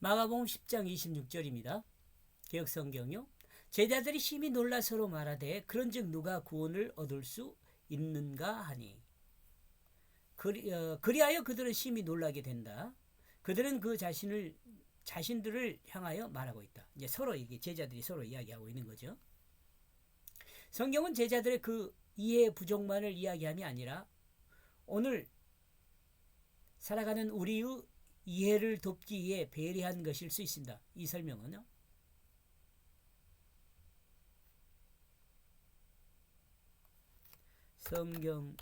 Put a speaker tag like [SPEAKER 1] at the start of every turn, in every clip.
[SPEAKER 1] 마가복음 10장 26절입니다. 개혁성경요. 제자들이 심히 놀라 서로 말하되 그런즉 누가 구원을 얻을 수 있는가 하니 그리, 어, 그리하여 그들은 심히 놀라게 된다. 그들은 그 자신을 자신들을 향하여 말하고 있다. 이제 서로 이게 제자들이 서로 이야기하고 있는 거죠. 성경은 제자들의 그 이해 부족만을 이야기함이 아니라 오늘 살아가는 우리의 이해를 돕기 위해 배려한 것일 수 있습니다. 이 설명은요. 성경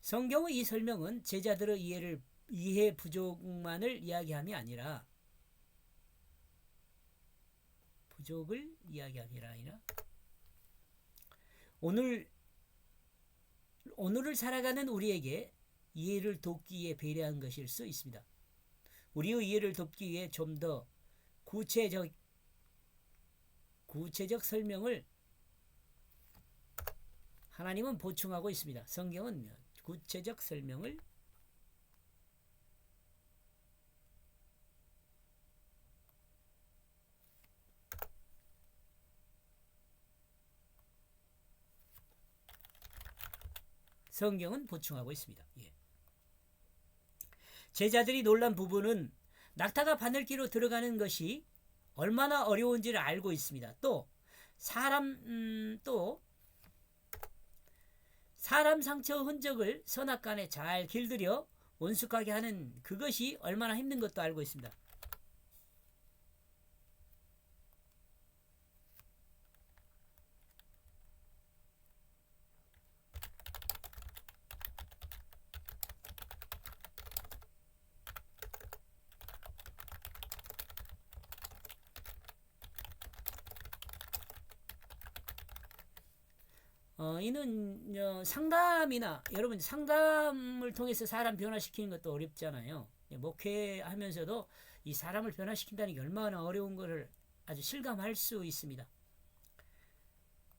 [SPEAKER 1] 성경의 이 설명은 제자들의 이해를 이해 부족만을 이야기함이 아니라 부족을 이야기함이 아니라 오늘 오늘을 살아가는 우리에게 이해를 돕기 위해 배려한 것일 수 있습니다. 우리의 이해를 돕기 위해 좀 더 구체적 구체적 설명을 하나님은 보충하고 있습니다. 성경은 구체적 설명을 성경은 보충하고 있습니다. 예. 제자들이 놀란 부분은 낙타가 바늘기로 들어가는 것이 얼마나 어려운지를 알고 있습니다. 또 사람 음, 또 사람 상처 흔적을 선악간에 잘 길들여 원숙하게 하는 그것이 얼마나 힘든 것도 알고 있습니다. 어, 이는 어, 상담이나 여러분 상담을 통해서 사람 변화시키는 것도 어렵잖아요. 예, 목회하면서도 이 사람을 변화시킨다는 게 얼마나 어려운 것을 아주 실감할 수 있습니다.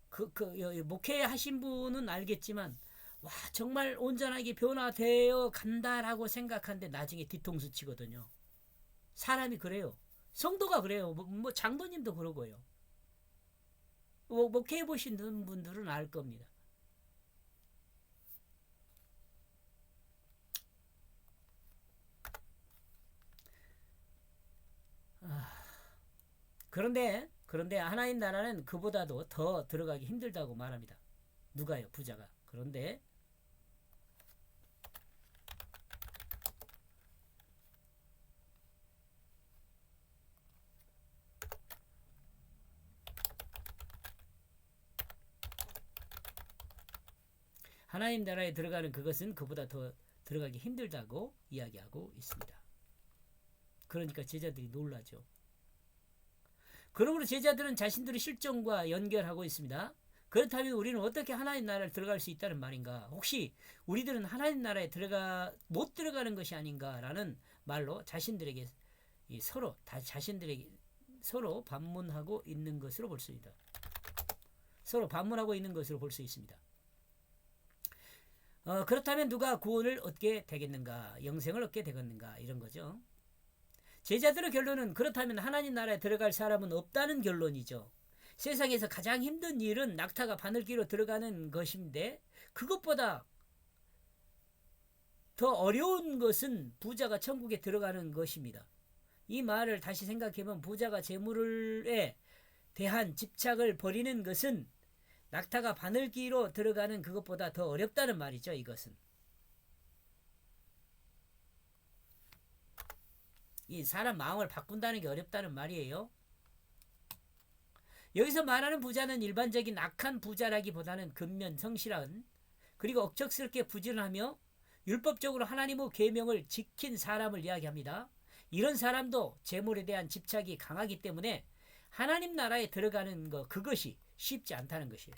[SPEAKER 1] 그, 그 여, 목회하신 분은 알겠지만 와 정말 온전하게 변화되어 간다라고 생각하는데 나중에 뒤통수 치거든요. 사람이 그래요. 성도가 그래요. 뭐, 뭐 장로님도 그러고요. 뭐, 목회해 보시는 분들은 알 겁니다. 아, 그런데 그런데 하나님 나라는 그보다도 더 들어가기 힘들다고 말합니다. 누가요? 부자가. 그런데 하나님 나라에 들어가는 그것은 그보다 더 들어가기 힘들다고 이야기하고 있습니다. 그러니까 제자들이 놀라죠. 그러므로 제자들은 자신들의 실정과 연결하고 있습니다. 그렇다면 우리는 어떻게 하나님 나라를 들어갈 수 있다는 말인가? 혹시 우리들은 하나님 나라에 들어가 못 들어가는 것이 아닌가라는 말로 자신들에게 서로 다 자신들에게 서로 반문하고 있는 것으로 볼 수 있다. 서로 반문하고 있는 것으로 볼 수 있습니다. 어, 그렇다면 누가 구원을 얻게 되겠는가? 영생을 얻게 되겠는가? 이런 거죠. 제자들의 결론은 그렇다면 하나님 나라에 들어갈 사람은 없다는 결론이죠. 세상에서 가장 힘든 일은 낙타가 바늘기로 들어가는 것인데 그것보다 더 어려운 것은 부자가 천국에 들어가는 것입니다. 이 말을 다시 생각해보면 부자가 재물에 대한 집착을 버리는 것은 낙타가 바늘기로 들어가는 그것보다 더 어렵다는 말이죠. 이것은. 이 사람 마음을 바꾼다는 게 어렵다는 말이에요. 여기서 말하는 부자는 일반적인 악한 부자라기보다는 근면 성실한 그리고 억척스럽게 부지런하며 율법적으로 하나님의 계명을 지킨 사람을 이야기합니다. 이런 사람도 재물에 대한 집착이 강하기 때문에 하나님 나라에 들어가는 것 그것이 쉽지 않다는 것이에요.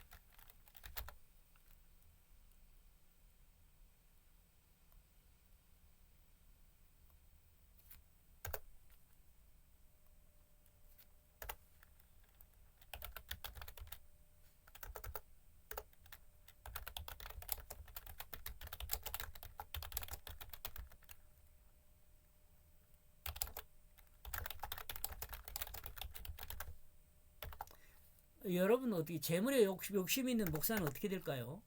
[SPEAKER 1] 여러분 어떻게 재물에 욕심, 욕심 있는 목사는 어떻게 될까요?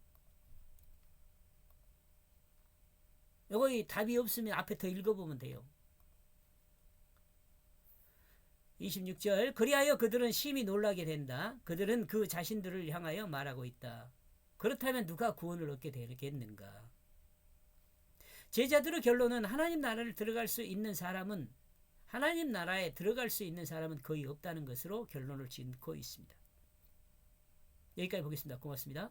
[SPEAKER 1] 이 답이 없으면 앞에 더 읽어보면 돼요. 26절 그리하여 그들은 심히 놀라게 된다. 그들은 그 자신들을 향하여 말하고 있다. 그렇다면 누가 구원을 얻게 되겠는가? 제자들의 결론은 하나님 나라를 들어갈 수 있는 사람은 하나님 나라에 들어갈 수 있는 사람은 거의 없다는 것으로 결론을 짓고 있습니다. 여기까지 보겠습니다. 고맙습니다.